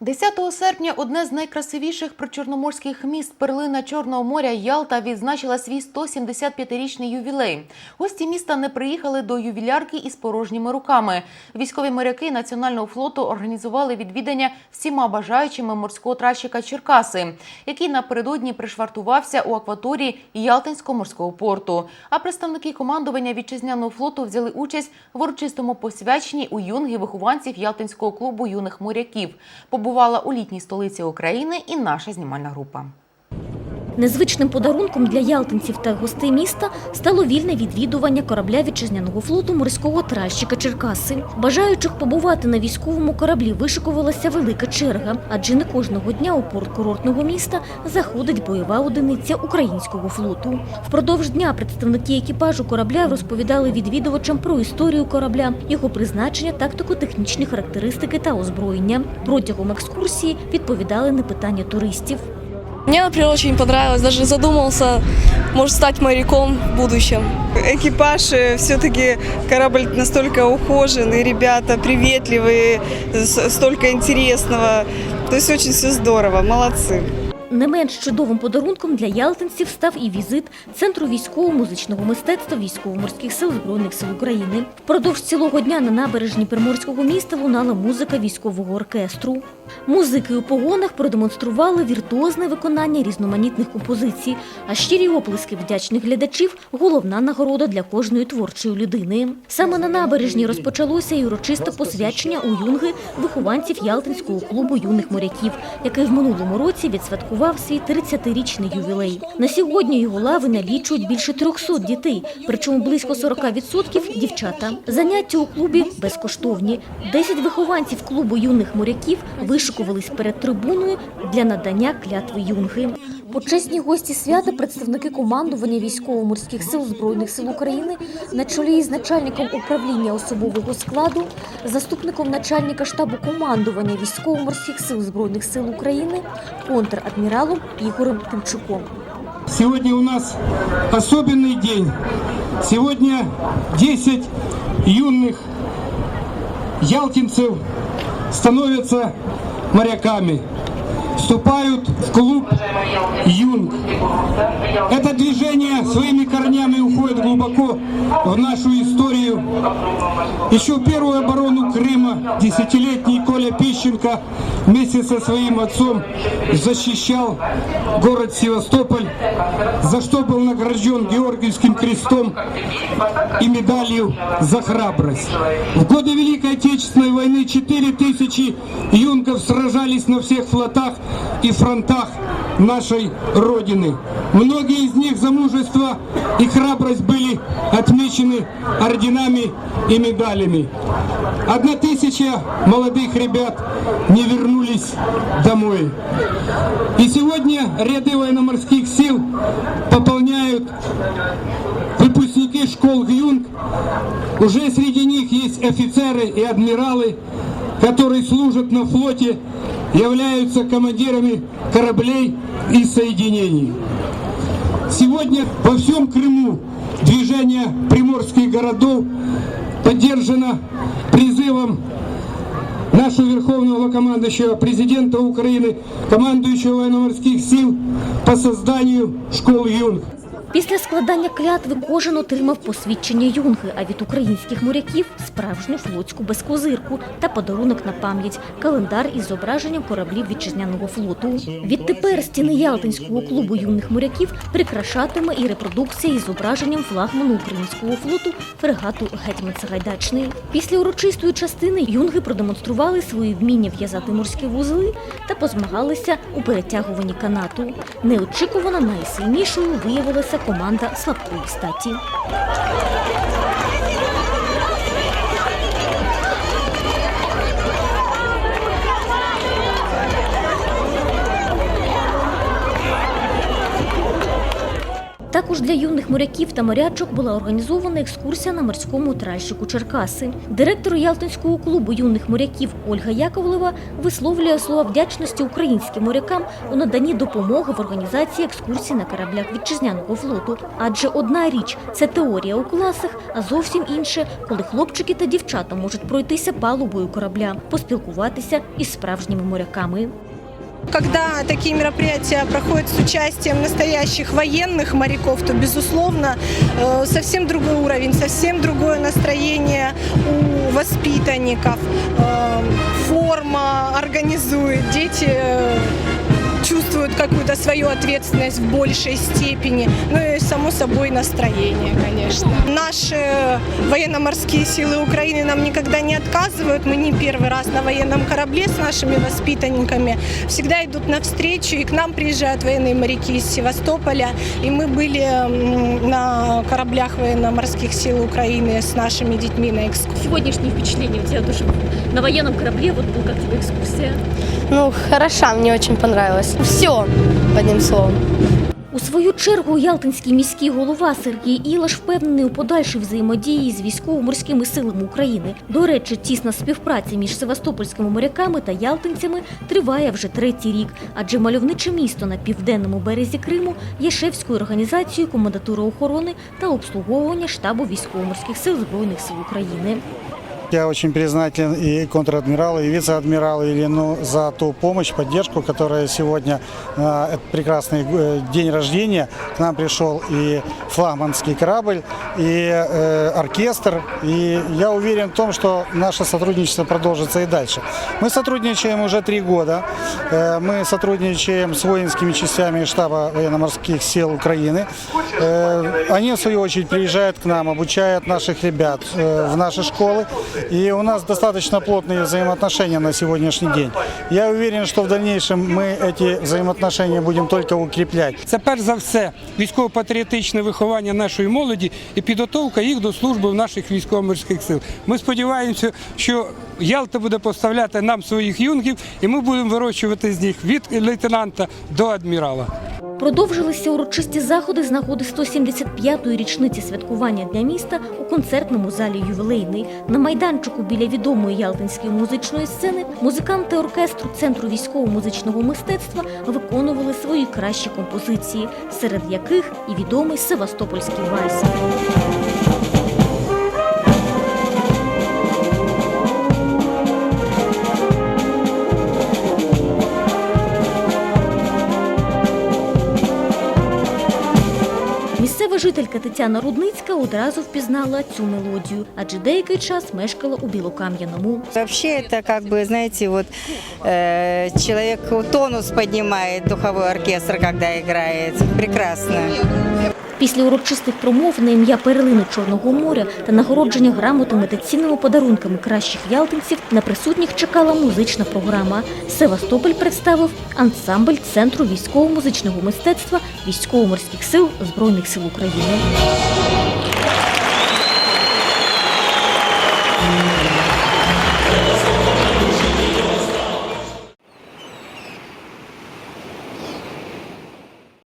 10 серпня одне з найкрасивіших причорноморських міст перлина Чорного моря Ялта відзначила свій 175-річний ювілей. Гості міста не приїхали до ювілярки із порожніми руками. Військові моряки Національного флоту організували відвідання всіма бажаючими морського тральщика Черкаси, який напередодні пришвартувався у акваторії Ялтинського морського порту. А представники командування вітчизняного флоту взяли участь в урочистому посвяченні у юнги вихованців Ялтинського клубу юних моряків. Побувала у літній столиці України і наша знімальна група. Незвичним подарунком для ялтинців та гостей міста стало вільне відвідування корабля вітчизняного флоту морського тральщика Черкаси. Бажаючих побувати на військовому кораблі вишикувалася велика черга, адже не кожного дня у порт курортного міста заходить бойова одиниця українського флоту. Впродовж дня представники екіпажу корабля розповідали відвідувачам про історію корабля, його призначення, тактико-технічні характеристики та озброєння. Протягом екскурсії відповідали на питання туристів. Мне, например, очень понравилось. Даже задумался, может, стать моряком в будущем. экипаж все-таки корабль настолько ухоженный, ребята приветливые, с- столько интересного. То есть очень все здорово, молодцы. Не менш чудовим подарунком для ялтинців став і візит Центру військово-музичного мистецтва військово-морських сил Збройних сил України. Впродовж цілого дня на набережні приморського міста лунала музика військового оркестру. Музики у погонах продемонстрували віртуозне виконання різноманітних композицій, а щирі оплески вдячних глядачів головна нагорода для кожної творчої людини. Саме на набережні розпочалося і урочисте посвячення у юнги вихованців Ялтинського клубу юних моряків, який в минулому році відсвяткував свій 30-річний ювілей. На сьогодні його лави налічують більше 300 дітей, причому близько 40% – дівчата. Заняття у клубі безкоштовні. 10 вихованців клубу юних моряків вишикувались перед трибуною для надання клятви юнги. Почесні гості свята представники командування військово-морських сил Збройних сил України на чолі із начальником управління особового складу, заступником начальника штабу командування військово-морських сил Збройних сил України, контр-адміралом Ігорем Тимчуком. Сегодня у нас особенный день. Сегодня 10 юных ялтинцев становятся моряками, вступают в клуб. gata глубоко в нашу историю. Еще первую оборону Крыма десятилетний Коля Пищенко вместе со своим отцом защищал город Севастополь, за что был награжден Георгиевским крестом и медалью за храбрость. В годы Великой Отечественной войны 4000 юнков сражались на всех флотах и фронтах нашей Родины. Многие из них за мужество и храбрость были отмечены орденами и медалями. Одна тысяча молодых ребят не вернулись домой. И сегодня ряды военно-морских сил пополняют выпускники школ ГЮНГ. Уже среди них есть офицеры и адмиралы, которые служат на флоте, являются командирами кораблей и соединений. Сегодня во всем Крыму движение приморских городов поддержано призывом нашего верховного главкомандующего президента Украины, командующего военно-морских сил по созданию школ юнг. Після складання клятви кожен отримав посвідчення юнги, а від українських моряків справжню флотську безкозирку та подарунок на пам'ять календар із зображенням кораблів вітчизняного флоту. Відтепер стіни Ялтинського клубу юних моряків прикрашатиме і репродукція із зображенням флагману українського флоту фрегату Гетьман Сагайдачний. Після урочистої частини юнги продемонстрували свої вміння в'язати морські вузли та позмагалися у перетягуванні канату. Неочікувано найсильнішою виявилася команда слабкої статі. Також для юних моряків та морячок була організована екскурсія на морському тральщику Черкаси. Директор Ялтинського клубу юних моряків Ольга Яковлева висловлює слова вдячності українським морякам у наданні допомоги в організації екскурсій на кораблях вітчизняного флоту. Адже одна річ це теорія у класах, а зовсім інше, коли хлопчики та дівчата можуть пройтися палубою корабля, поспілкуватися із справжніми моряками. Когда такие мероприятия проходят с участием настоящих военных моряков, то, безусловно, э, совсем другой уровень, совсем другое настроение у воспитанников. Э, Форма организует, дети э, чувствуют какую-то свою ответственность в большей степени. Ну и, само собой, настроение, конечно. Наши военно-морские силы Украины нам никогда не отказывают. Мы не первый раз на военном корабле с нашими воспитанниками. Всегда идут навстречу, и к нам приезжают военные моряки из Севастополя. И мы были на кораблях военно-морских сил Украины с нашими детьми на экскурсии. Сегодняшние впечатления у тебя тоже на военном корабле, вот был как тебе экскурсия? Ну, хороша, мне очень понравилось. Все, одним словом. У свою чергу Ялтинський міський голова Сергій Ілаш впевнений у подальшій взаємодії з військово-морськими силами України. До речі, тісна співпраця між севастопольськими моряками та ялтинцями триває вже третій рік, адже мальовниче місто на південному березі Криму є шефською організацією комендатури охорони та обслуговування штабу військово-морських сил Збройних сил України. Я очень признателен и контр-адмиралу, и вице-адмиралу Ильину за ту помощь, поддержку, которая сегодня, на этот прекрасный э, день рождения, к нам пришел и флагманский корабль, и э, оркестр. И я уверен в том, что наше сотрудничество продолжится и дальше. Мы сотрудничаем уже три года. Э, Мы сотрудничаем с воинскими частями штаба военно-морских сил Украины. Э, Они, в свою очередь, приезжают к нам, обучают наших ребят э, в наши школы. И у нас достаточно плотные взаимоотношения на сегодняшний день. Я уверен, что в дальнейшем мы эти взаимоотношения будем только укреплять. Це перш за все військово-патріотичне виховання нашої молоді і підготовка їх до служби в наших військово-морських сил. Ми сподіваємося, що Ялта буде поставляти нам своїх юнгів, і ми будемо вирощувати з них від лейтенанта до адмірала. Продовжилися урочисті заходи з нагоди 175-ї річниці святкування для міста у концертному залі ювілейний. На майданчику біля відомої ялтинської музичної сцени музиканти оркестру Центру військово-музичного мистецтва виконували свої кращі композиції, серед яких і відомий Севастопольський вальс. Місцева жителька Тетяна Рудницька одразу впізнала цю мелодію, адже деякий час мешкала у Білокам'яному. Вообще это как бы, знаете, вот э, человек тонус поднимает духовой оркестр, когда играет. Прекрасно. Після урочистих промов на ім'я перлини Чорного моря та нагородження грамотами та цінними подарунками кращих ялтинців на присутніх чекала музична програма. Севастополь представив ансамбль Центру військово-музичного мистецтва військово-морських сил Збройних сил України.